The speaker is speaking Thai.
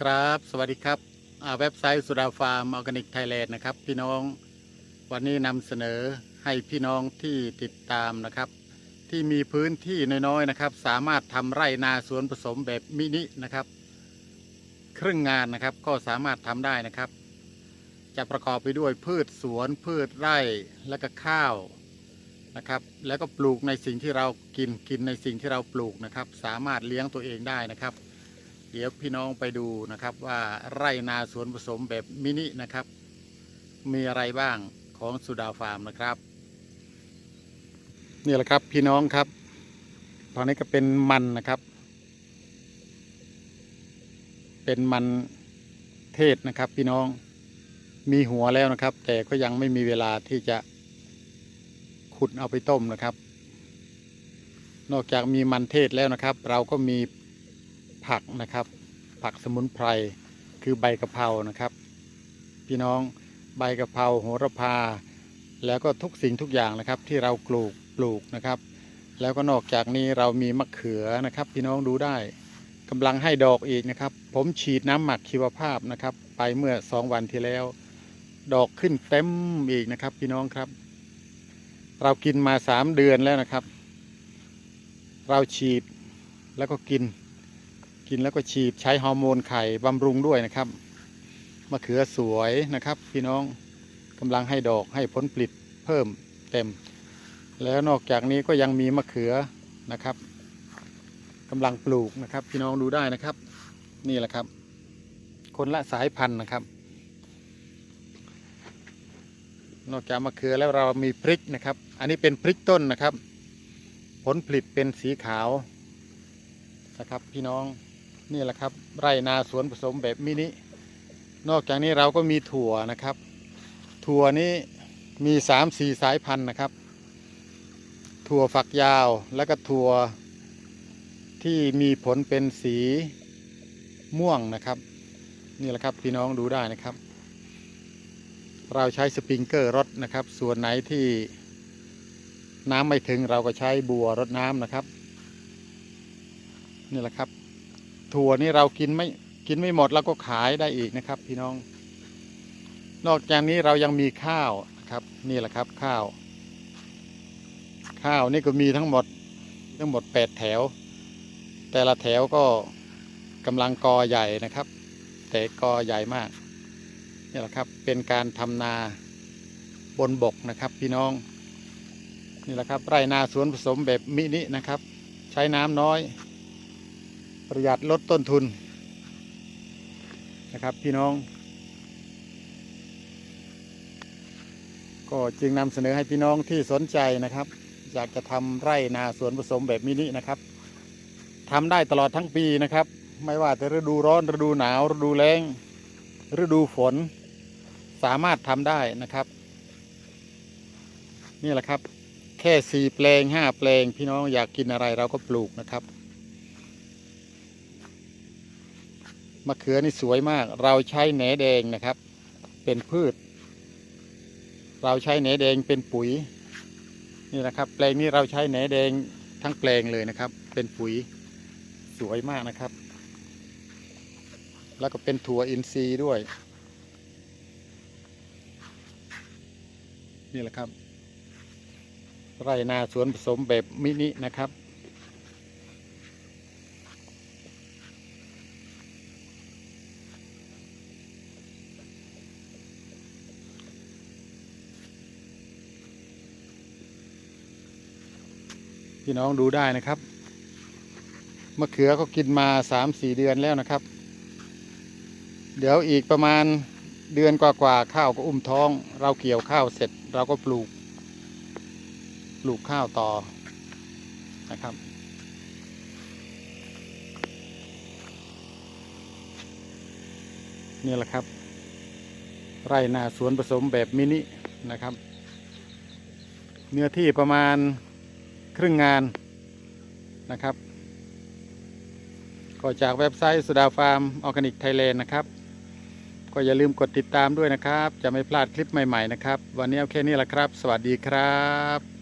ครับ สวัสดีครับเว็บไซต์สุดาฟาร์มออร์แกนิกไทยแลนด์นะครับ พี่น้องวันนี้นำเสนอให้พี่น้องที่ติดตามนะครับ ที่มีพื้นที่น้อยๆนะครับ สามารถทำไร่นาสวนผสมแบบมินินะครับ ครึ่งงานนะครับก็สามารถทำได้นะครับ จะประกอบไปด้วยพืชสวนพืชไร่และก็ข้าวนะครับ แล้วก็ปลูกในสิ่งที่เรากินกินในสิ่งที่เราปลูกนะครับ สามารถเลี้ยงตัวเองได้นะครับ ดี๋ยวพี่น้องไปดูนะครับว่าไร่นาสวนผสมแบบมินินะครับ มีอะไรบ้างของสุดาฟาร์มนะครับนี่แหละครับพี่น้องครับตอนนี้ก็เป็นมันนะครับ เป็นมันเทศนะครับ พี่น้องมีหัวแล้วนะครับ แต่ก็ยังไม่มีเวลาที่จะขุดเอาไปต้มนะครับ นอกจากมีมันเทศแล้วนะครับ เราก็มี ผักนะครับ ผักสมุนไพรคือใบกะเพรานะครับ พี่น้องใบกะเพราโหระพา แล้วก็ทุกสิ่งทุกอย่างนะครับ ที่เราปลูกปลูกนะครับ แล้วก็นอกจากนี้เรามีมะเขือนะครับ พี่น้องดูได้กำลังให้ดอกอีกนะครับ ผมฉีดน้ำหมักชีวภาพนะครับ ไปเมื่อสองวันที่แล้ว ดอกขึ้นเต็มอีกนะครับ พี่น้องครับ เรากินมาสามเดือนแล้วนะครับ เราฉีดแล้วก็กิน กินแล้วก็ฉีดใช้ฮอร์โมนไข่บำรุงด้วยนะครับมะเขือสวยนะครับ พี่น้องกำลังให้ดอกให้ผลผลิตเพิ่มเต็ม แล้วนอกจากนี้ก็ยังมีมะเขือนะครับกำลังปลูกนะครับ พี่น้องดูได้นะครับ นี่แหละครับ คนละสายพันธุ์นะครับ นอกจากมะเขือแล้วเรามีพริกนะครับ อันนี้เป็นพริกต้นนะครับ ผลผลิตเป็นสีขาวนะครับพี่น้อง นี่แหละครับ ไร่นาสวนผสมแบบมินิ นอกจากนี้เราก็มีถั่วนะครับ ถั่วนี้มีสามสี่สายพันธุ์นะครับ ถั่วฝักยาวแล้วก็ถั่วที่มีผลเป็นสีม่วงนะครับ นี่แหละครับพี่น้องดูได้นะครับ เราใช้สปริงเกอร์รดนะครับ ส่วนไหนที่น้ำไม่ถึงเราก็ใช้บัวรดน้ำนะครับ นี่แหละครับ ถั่วนี่เรากินไม่กินไม่หมดเราก็ขายได้อีกนะครับ พี่น้อง นอกจากนี้เรายังมีข้าวนะครับ นี่แหละครับข้าว ข้าวนี่ก็มีทั้งหมดทั้งหมดแปดแถว แต่ละแถวก็กำลังกอใหญ่นะครับ แต่กอใหญ่มากนี่แหละครับเป็นการทำนาบนบกนะครับ พี่น้องนี่แหละครับ ไร่นาสวนผสมแบบมินินะครับ ใช้น้ำน้อย ประหยัดลดต้นทุนนะครับพี่น้อง ก็จึงนำเสนอให้พี่น้องที่สนใจนะครับ อยากจะทำไร่นาสวนผสมแบบมินินะครับทำได้ตลอดทั้งปีนะครับ ไม่ว่าจะฤดูร้อนฤดูหนาวฤดูแล้งฤดูฝนสามารถทำได้นะครับ นี่แหละครับ แค่สี่แปลงห้าแปลงพี่น้องอยากกินอะไรเราก็ปลูกนะครับ มะเขือนี่สวยมาก เราใช้แหนแดงนะครับ เป็นพืช เราใช้แหนแดงเป็นปุ๋ย นี่นะครับ แปลงนี้เราใช้แหนแดงทั้งแปลงเลยนะครับ เป็นปุ๋ยสวยมากนะครับ แล้วก็เป็นถั่วอินทรีย์ด้วย นี่แหละครับ ไรนาสวนผสมแบบมินินะครับ พี่น้องดูได้นะครับมะเขือก็กินมาสามสี่เดือนแล้วนะครับ เดี๋ยวอีกประมาณเดือนกว่าๆข้าวก็อุ้มท้อง เราเกี่ยวข้าวเสร็จเราก็ปลูก ปลูกข้าวต่อนะครับ นี่แหละครับ ไร่นาสวนผสมแบบมินินะครับ เนื้อที่ประมาณ ครึ่งงานนะครับ ก็จากเว็บไซต์สุดาฟาร์มออร์แกนิกไทยแลนด์นะครับ ก็อย่าลืมกดติดตามด้วยนะครับ จะไม่พลาดคลิปใหม่ ๆ นะครับ วันนี้เอาแค่นี้แหละครับ สวัสดีครับ